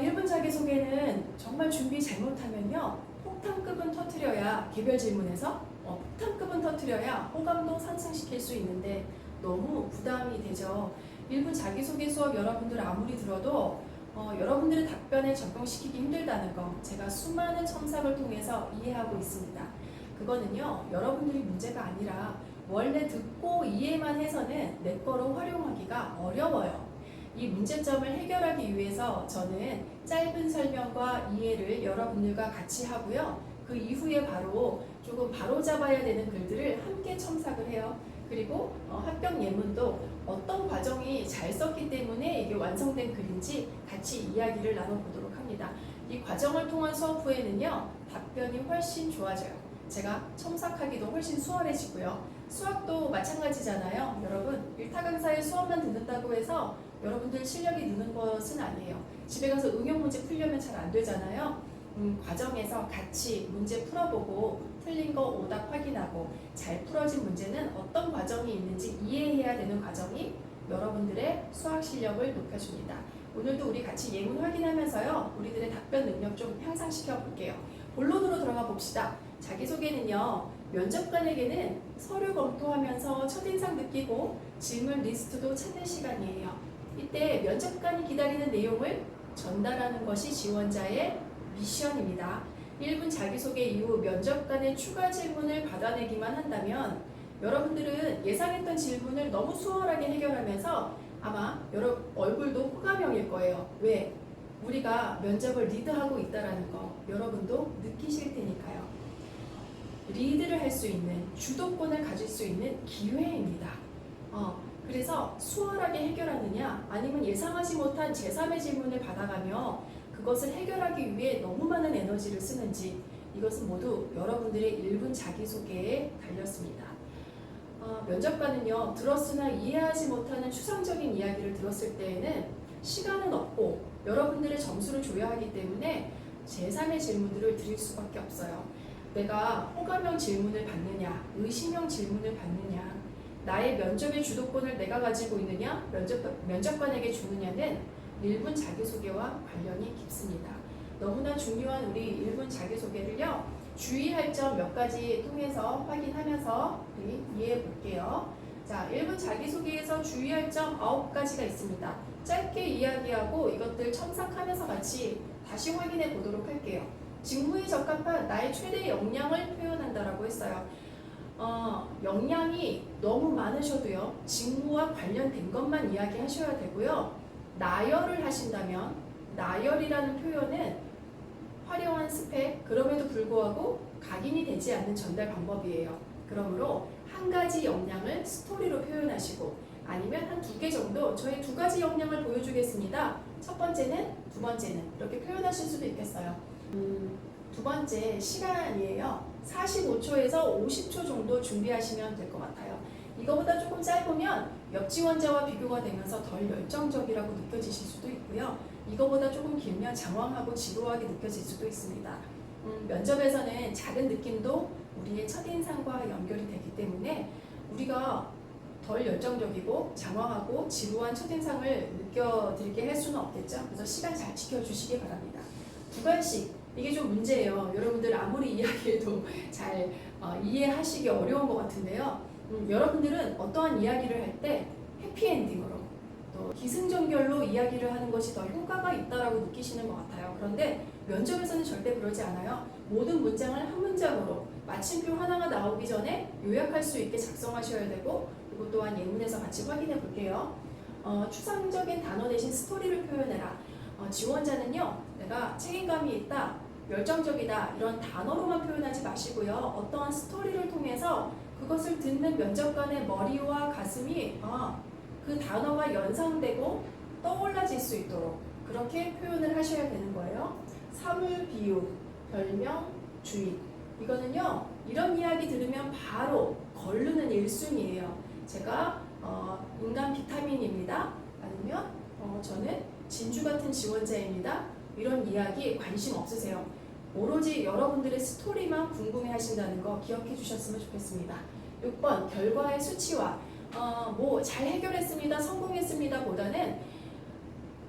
1분 자기소개는 정말 준비 잘못하면요. 폭탄급은 터트려야 개별 질문에서 어, 폭탄급은 터트려야 호감도 상승시킬 수 있는데 너무 부담이 되죠. 1분 자기소개 수업 여러분들 아무리 들어도 어, 여러분들의 답변에 적용시키기 힘들다는 거 제가 수많은 첨삭을 통해서 이해하고 있습니다. 그거는요, 여러분들이 문제가 아니라 원래 듣고 이해만 해서는 내 거로 활용하기가 어려워요. 이 문제점을 해결하기 위해서 저는 짧은 설명과 이해를 여러분들과 같이 하고요. 그 이후에 바로 조금 바로 잡아야 되는 글들을 함께 첨삭을 해요. 그리고 어, 합격 예문도 어떤 과정이 잘 썼기 때문에 이게 완성된 글인지 같이 이야기를 나눠보도록 합니다. 이 과정을 통한 수업 후에는요, 답변이 훨씬 좋아져요. 제가 첨삭하기도 훨씬 수월해지고요. 수학도 마찬가지잖아요. 여러분, 일타 강사의 수업만 듣는다고 해서 여러분들 실력이 느는 것은 아니에요. 집에 가서 응용 문제 풀려면 잘 안 되잖아요. 음, 과정에서 같이 문제 풀어보고 틀린 거 오답 확인하고 잘 풀어진 문제는 어떤 과정이 있는지 이해해야 되는 과정이 여러분들의 수학 실력을 높여줍니다. 오늘도 우리 같이 예문 확인하면서요. 우리들의 답변 능력 좀 향상시켜 볼게요. 본론으로 들어가 봅시다. 자기소개는요. 면접관에게는 서류 검토하면서 첫인상 느끼고 질문 리스트도 찾는 시간이에요. 이때 면접관이 기다리는 내용을 전달하는 것이 지원자의 미션입니다. 1분 자기소개 이후 면접관의 추가 질문을 받아내기만 한다면 여러분들은 예상했던 질문을 너무 수월하게 해결하면서 아마 여러 얼굴도 호감형일 거예요. 왜? 우리가 면접을 리드하고 있다라는 거 여러분도 느끼실 테니까요. 리드를 할 수 있는 주도권을 가질 수 있는 기회입니다. 어, 그래서 수월하게 해결하느냐 아니면 예상하지 못한 제3의 질문을 받아가며 그것을 해결하기 위해 너무 많은 에너지를 쓰는지 이것은 모두 여러분들의 1분 자기소개에 달렸습니다. 어, 면접관은요 들었으나 이해하지 못하는 추상적인 이야기를 들었을 때에는 시간은 없고 여러분들의 점수를 줘야 하기 때문에 제3의 질문들을 드릴 수밖에 없어요. 내가 호감형 질문을 받느냐, 의심형 질문을 받느냐, 나의 면접의 주도권을 내가 가지고 있느냐, 면접, 면접관에게 주느냐는 1분 자기소개와 관련이 깊습니다. 너무나 중요한 우리 1분 자기소개를요, 주의할 점 몇 가지 통해서 확인하면서 우리 이해해 볼게요. 자, 1분 자기소개에서 주의할 점 9가지가 있습니다. 짧게 이야기하고 이것들 첨삭하면서 같이 다시 확인해 보도록 할게요. 직무에 적합한 나의 최대 역량을 표현한다라고 했어요. 어, 역량이 너무 많으셔도요, 직무와 관련된 것만 이야기하셔야 되고요. 나열을 하신다면, 나열이라는 표현은 화려한 스펙, 그럼에도 불구하고 각인이 되지 않는 전달 방법이에요. 그러므로 한 가지 역량을 스토리로 표현하시고, 아니면 한 두 개 정도 저희 두 가지 역량을 보여주겠습니다. 첫 번째는, 두 번째는 이렇게 표현하실 수도 있겠어요. 음, 두 번째 시간이에요. 45초에서 50초 정도 준비하시면 될 것 같아요. 이거보다 조금 짧으면 옆 지원자와 비교가 되면서 덜 열정적이라고 느껴지실 수도 있고요. 이거보다 조금 길면 장황하고 지루하게 느껴질 수도 있습니다. 음, 면접에서는 작은 느낌도 우리의 첫인상과 연결이 되기 때문에 우리가 덜 열정적이고 장황하고 지루한 첫인상을 느껴드리게 할 수는 없겠죠. 그래서 시간 잘 지켜주시기 바랍니다. 두 가지 이게 좀 문제예요. 여러분들 아무리 이야기해도 잘 어, 이해하시기 어려운 것 같은데요. 음, 여러분들은 어떠한 이야기를 할 때 해피엔딩으로 또 기승전결로 이야기를 하는 것이 더 효과가 있다라고 느끼시는 것 같아요. 그런데 면접에서는 절대 그러지 않아요. 모든 문장을 한 문장으로 마침표 하나가 나오기 전에 요약할 수 있게 작성하셔야 되고 그리고 또한 예문에서 같이 확인해 볼게요. 어, 추상적인 단어 대신 스토리를 표현해라. 어, 지원자는요, 내가 책임감이 있다, 열정적이다 이런 단어로만 표현하지 마시고요. 어떠한 스토리를 통해서 그것을 듣는 면접관의 머리와 가슴이 아, 그 단어와 연상되고 떠올라질 수 있도록 그렇게 표현을 하셔야 되는 거예요. 사물 비유, 별명, 주의. 이거는요, 이런 이야기 들으면 바로 걸르는 1순위예요. 제가 어, 인간 비타민입니다. 아니면 어, 저는 진주 같은 지원자입니다. 이런 이야기 관심 없으세요. 오로지 여러분들의 스토리만 궁금해 하신다는 거 기억해 주셨으면 좋겠습니다. 6번 결과의 수치화 어, 뭐 잘 해결했습니다 성공했습니다 보다는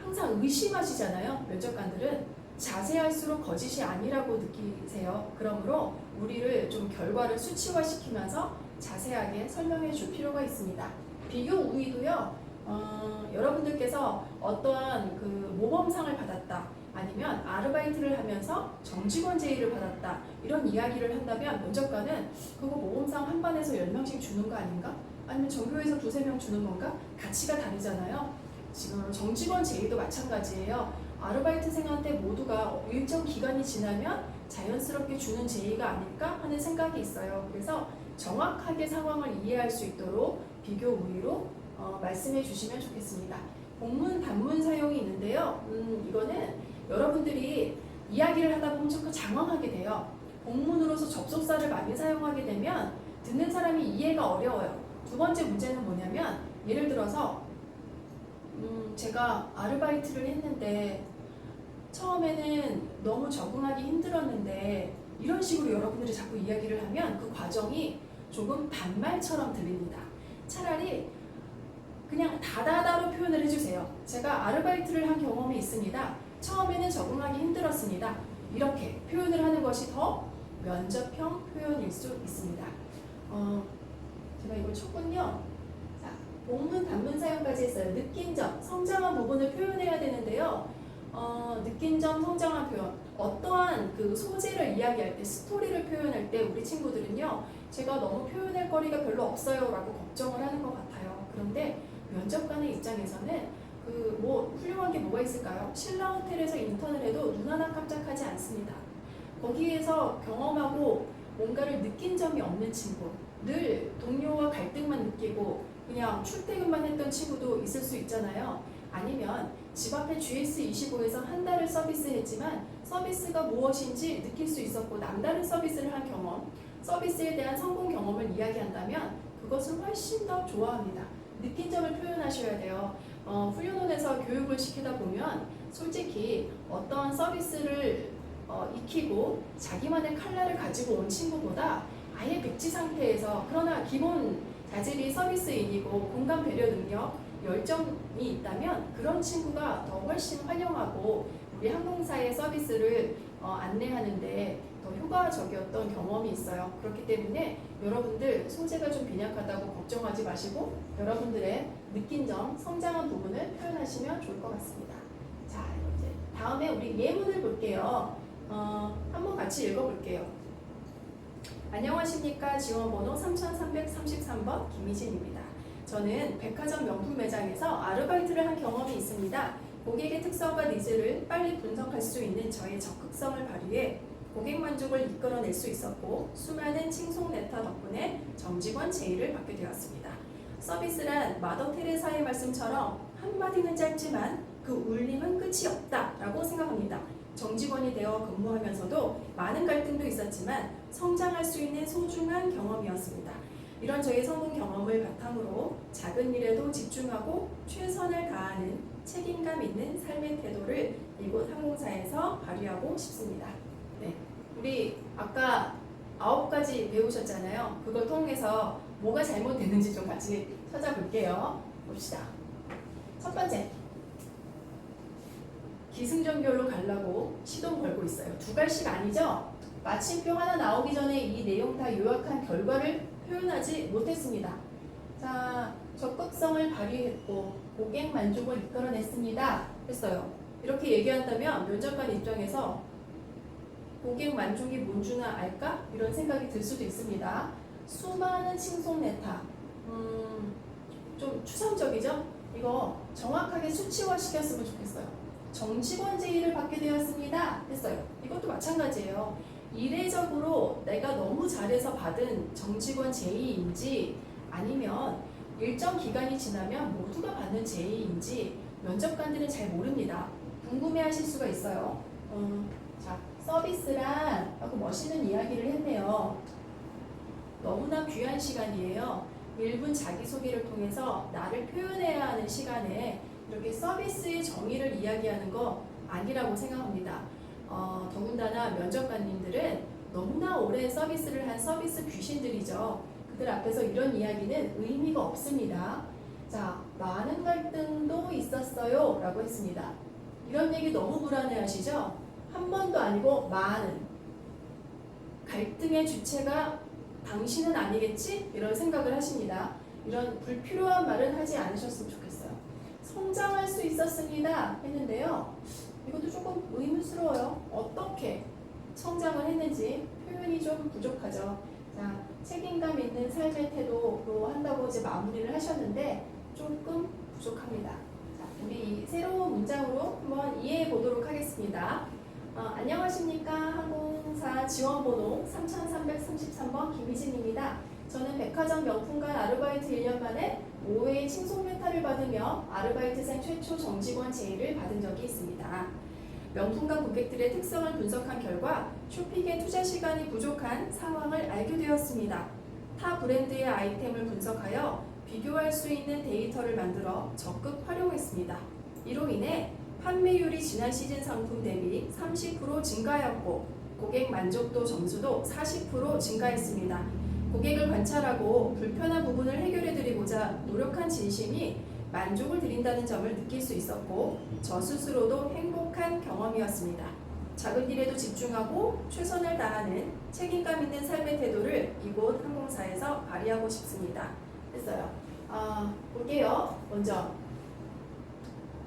항상 의심하시잖아요. 면접관들은 자세할수록 거짓이 아니라고 느끼세요. 그러므로 우리를 좀 결과를 수치화시키면서 자세하게 설명해 줄 필요가 있습니다. 비교 우위도요. 어, 여러분들께서 어떠한 그 모범상을 받았다 아니면 아르바이트를 하면서 정직원 제의를 받았다 이런 이야기를 한다면 면접관은 그거 모범상 한 반에서 10명씩 주는 거 아닌가? 아니면 전교에서 두세 명 주는 건가? 가치가 다르잖아요. 지금 정직원 제의도 마찬가지예요. 아르바이트생한테 모두가 일정 기간이 지나면 자연스럽게 주는 제의가 아닐까 하는 생각이 있어요. 그래서 정확하게 상황을 이해할 수 있도록 비교 우위로 어, 말씀해 주시면 좋겠습니다. 본문, 단문 사용이 있는데요. 음, 여러분들이 이야기를 하다 보면 자꾸 장황하게 돼요. 본문으로서 접속사를 많이 사용하게 되면 듣는 사람이 이해가 어려워요. 두 번째 문제는 뭐냐면 예를 들어서 음, 제가 아르바이트를 했는데 처음에는 너무 적응하기 힘들었는데 이런 식으로 여러분들이 자꾸 이야기를 하면 그 과정이 조금 반말처럼 들립니다. 차라리 그냥 다다다로 표현을 해주세요. 제가 아르바이트를 한 경험이 있습니다. 처음에는 적응하기 힘들었습니다. 이렇게 표현을 하는 것이 더 면접형 표현일 수 있습니다. 어, 제가 이걸 쳤군요. 자, 본문, 단문 사용까지 했어요. 느낀 점, 성장한 부분을 표현해야 되는데요. 어, 느낀 점, 성장한 표현. 어떠한 그 소재를 이야기할 때, 스토리를 표현할 때 우리 친구들은요, 제가 너무 표현할 거리가 별로 없어요 라고 걱정을 하는 것 같아요. 그런데 면접관의 입장에서는 그 뭐 훌륭한 게 뭐가 있을까요? 신라 호텔에서 인턴을 해도 눈 하나 깜짝하지 않습니다. 거기에서 경험하고 뭔가를 느낀 점이 없는 친구, 늘 동료와 갈등만 느끼고 그냥 출퇴근만 했던 친구도 있을 수 있잖아요. 아니면 집 앞에 GS25에서 한 달을 서비스했지만 서비스가 무엇인지 느낄 수 있었고 남다른 서비스를 한 경험, 서비스에 대한 성공 경험을 이야기한다면 그것을 훨씬 더 좋아합니다. 느낀 점을 표현하셔야 돼요. 어, 훈련원에서 교육을 시키다 보면 솔직히 어떠한 서비스를 어, 익히고 자기만의 칼날을 가지고 온 친구보다 아예 백지 상태에서 그러나 기본 자질이 서비스인이고 공감 배려 능력 열정이 있다면 그런 친구가 더 훨씬 활용하고 우리 항공사의 서비스를 어, 안내하는데 더 효과적이었던 경험이 있어요. 그렇기 때문에 여러분들 소재가 좀 빈약하다고 걱정하지 마시고 여러분들의 느낀 점, 성장한 부분을 표현하시면 좋을 것 같습니다. 자, 이제 다음에 우리 예문을 볼게요. 어, 한번 같이 읽어볼게요. 안녕하십니까. 지원번호 3333번 김희진입니다. 저는 백화점 명품 매장에서 아르바이트를 한 경험이 있습니다. 고객의 특성과 니즈를 빨리 분석할 수 있는 저의 적극성을 발휘해 고객 만족을 이끌어낼 수 있었고 수많은 칭송 레터 덕분에 정직원 제의를 받게 되었습니다. 서비스란 마더 테레사의 말씀처럼 한마디는 짧지만 그 울림은 끝이 없다라고 생각합니다. 정직원이 되어 근무하면서도 많은 갈등도 있었지만 성장할 수 있는 소중한 경험이었습니다. 이런 저의 성공 경험을 바탕으로 작은 일에도 집중하고 최선을 다하는 책임감 있는 삶의 태도를 이곳 항공사에서 발휘하고 싶습니다. 네, 우리 아까 아홉 가지 배우셨잖아요. 그걸 통해서 뭐가 잘못됐는지 좀 같이 찾아볼게요. 봅시다. 첫 번째. 기승전결로 가려고 시동 걸고 있어요. 두 갈씩 아니죠? 마침표 하나 나오기 전에 이 내용 다 요약한 결과를 표현하지 못했습니다. 자, 적극성을 발휘했고 고객 만족을 이끌어냈습니다. 했어요. 이렇게 얘기한다면 면접관 입장에서 고객 만족이 뭔지나 알까? 이런 생각이 들 수도 있습니다. 수많은 칭송 레타. 음, 좀 추상적이죠? 이거 정확하게 수치화 시켰으면 좋겠어요. 정직원 제의를 받게 되었습니다. 했어요. 이것도 마찬가지예요. 이례적으로 내가 너무 잘해서 받은 정직원 제의인지 아니면 일정 기간이 지나면 모두가 받는 제의인지 면접관들은 잘 모릅니다. 궁금해 하실 수가 있어요. 음, 자, 서비스란 하고 멋있는 이야기를 했네요. 너무나 귀한 시간이에요. 1분 자기소개를 통해서 나를 표현해야 하는 시간에 이렇게 서비스의 정의를 이야기하는 거 아니라고 생각합니다. 어, 더군다나 면접관님들은 너무나 오랜 서비스를 한 서비스 귀신들이죠. 그들 앞에서 이런 이야기는 의미가 없습니다. 자, 많은 갈등도 있었어요. 라고 했습니다. 이런 얘기 너무 불안해 하시죠? 한 번도 아니고 많은. 갈등의 주체가 당신은 아니겠지? 이런 생각을 하십니다. 이런 불필요한 말은 하지 않으셨으면 좋겠어요. 성장할 수 있었습니다. 했는데요. 이것도 조금 의문스러워요. 어떻게 성장을 했는지 표현이 좀 부족하죠. 자, 책임감 있는 삶의 태도로 한다고 이제 마무리를 하셨는데 조금 부족합니다. 자, 우리 이 새로운 문장으로 한번 이해해 보도록 하겠습니다. 어, 안녕하십니까. 항공사 지원번호 3333번 김희진입니다. 저는 백화점 명품관 아르바이트 1년 만에 5회의 칭송 메타를 받으며 아르바이트생 최초 정직원 제의를 받은 적이 있습니다. 명품관 고객들의 특성을 분석한 결과 쇼핑에 투자 시간이 부족한 상황을 알게 되었습니다. 타 브랜드의 아이템을 분석하여 비교할 수 있는 데이터를 만들어 적극 활용했습니다. 이로 인해 판매율이 지난 시즌 상품 대비 30% 증가하였고 고객 만족도 점수도 40% 증가했습니다. 고객을 관찰하고 불편한 부분을 해결해 드리고자 노력한 진심이 만족을 드린다는 점을 느낄 수 있었고 저 스스로도 행복한 경험이었습니다. 작은 일에도 집중하고 최선을 다하는 책임감 있는 삶의 태도를 이곳 항공사에서 발휘하고 싶습니다. 했어요. 아, 볼게요. 먼저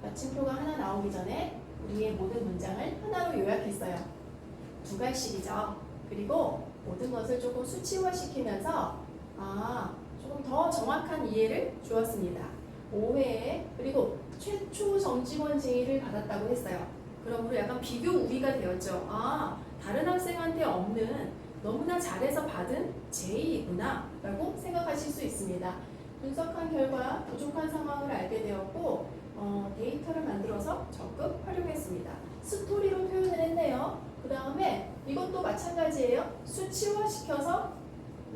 마침표가 하나 나오기 전에 우리의 모든 문장을 하나로 요약했어요. 두 갈씩이죠. 그리고 모든 것을 조금 수치화시키면서 아 조금 더 정확한 이해를 주었습니다. 5회 그리고 최초 정직원 제의를 받았다고 했어요. 그러므로 약간 비교 우위가 되었죠. 아 다른 학생한테 없는 너무나 잘해서 받은 제의구나 라고 생각하실 수 있습니다. 분석한 결과 부족한 상황을 알게 되었고 어, 데이터를 만들어서 적극 활용했습니다. 스토리로 표현을 했네요. 그 다음에 이것도 마찬가지예요. 수치화시켜서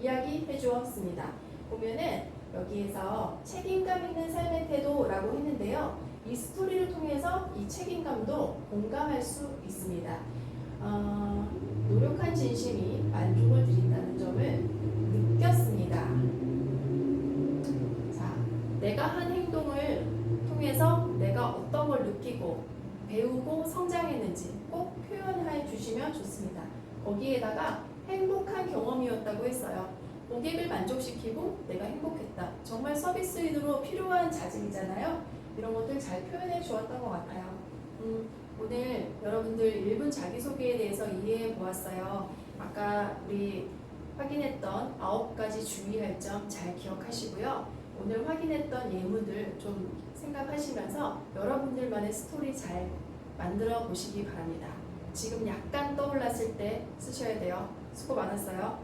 이야기해 주었습니다. 보면은 여기에서 책임감 있는 삶의 태도라고 했는데요. 이 스토리를 통해서 이 책임감도 공감할 수 있습니다. 어, 노력한 진심이 만족을 드린다는 점을 느꼈습니다. 자, 내가 한 행동을 느끼고 배우고 성장했는지 꼭 표현해 주시면 좋습니다. 거기에다가 행복한 경험이었다고 했어요. 고객을 만족시키고 내가 행복했다. 정말 서비스인으로 필요한 자질이잖아요. 이런 것들 잘 표현해 주었던 것 같아요. 음, 오늘 여러분들 1분 자기소개에 대해서 이해해 보았어요. 아까 우리 확인했던 9가지 주의할 점 잘 기억하시고요. 오늘 확인했던 예문들 좀 생각하시면서 여러분들만의 스토리 잘 만들어 보시기 바랍니다. 지금 약간 떠올랐을 때 쓰셔야 돼요. 수고 많았어요.